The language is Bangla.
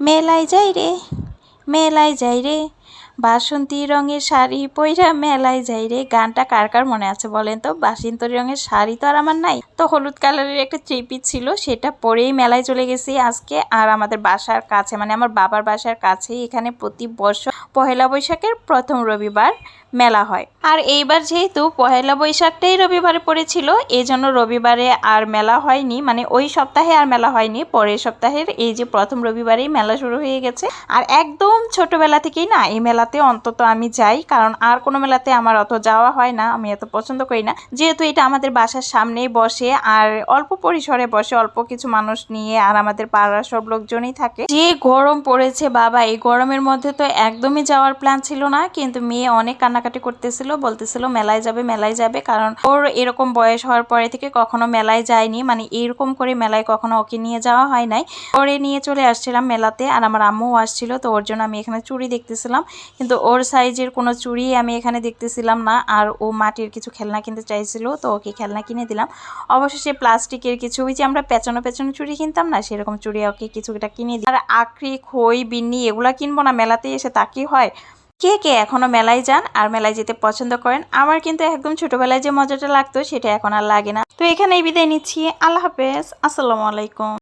মেলায় যাই রে, মেলায় যাই রে। বাসন্তী রঙের শাড়ি পইরা মেলায় যাই রে। গানটা কার কার মনে আছে বলেন তো? বাসন্তী রঙের শাড়ি তো আর আমার নাই। তো হলুদ কালারের একটা থ্রি ছিল, সেটা পরেই মেলায় চলে গেছি আজকে। আর আমাদের বাসার কাছে মানে আমার বাবার বাসার কাছেই এখানে প্রতি বছর পহেলা বৈশাখের প্রথম রবিবার মেলা হয়। আর এইবার যেহেতু পহেলা বৈশাখটাই রবিবারে পড়েছিল এই জন্য রবিবারে আর মেলা হয়নি মানে ওই সপ্তাহে আর মেলা হয়নি, পরের সপ্তাহের এই যে প্রথম রবিবারেই মেলা শুরু হয়ে গেছে। আর একদম ছোটবেলা থেকেই না, এই মেলাতে অন্তত আমি যাই, কারণ আর কোনো মেলাতে আমার অত যাওয়া হয় না, আমি এত পছন্দ করি না। যেহেতু এটা আমাদের বাসার সামনেই বসে, আর অল্প পরিসরে বসে অল্প কিছু মানুষ নিয়ে আর আমাদের পাড়ার সব লোকজনই থাকে। যে গরম পড়েছে বাবা, এই গরমের মধ্যে তো একদমই যাওয়ার প্ল্যান ছিল না, কিন্তু মেয়ে অনেক কান্নাকাটি করতেছিল বলতেছিল মেলায় যাবে মেলায় যাবে। কারণ ওর এরকম বয়স হওয়ার পরে থেকে কখনো মেলায় যায়নি। মানে এরকম করে মেলায় কখনো ওকে নিয়ে যাওয়া হয় নাই। ওরে নিয়ে চলে আসছিলাম মেলাতে আর আমার আম্মুও আসছিল, তো ওর জন্য আমি এখানে চুড়ি দেখতেছিলাম। কিন্তু ওর সাইজের কোনো চুড়ি আমি এখানে দেখতেছিলাম না। আর ও মাটির কিছু খেলনা কিনতে চাইছিল, তো ওকে খেলনা কিনে দিলাম। অবশেষে প্লাস্টিকের কিছু, ওই যে আমরা পেছনো পেছনো চুড়ি কিনতাম না, সেরকম চুড়ি ওকে কিছুটা কিনে দিই আর আখরি, খই, বিন্নি এগুলা কিনবো না মেলাতে এসে তা হয়? কে কে এখনও মেলায় যান আর মেলায় যেতে পছন্দ করেন? আমার কিন্তু একদম ছোটবেলায় যে মজাটা লাগতো সেটা এখন আর লাগে না। তো এখানেই বিদায় নিচ্ছি। আল্লাহ হাফেজ। আসসালামু আলাইকুম।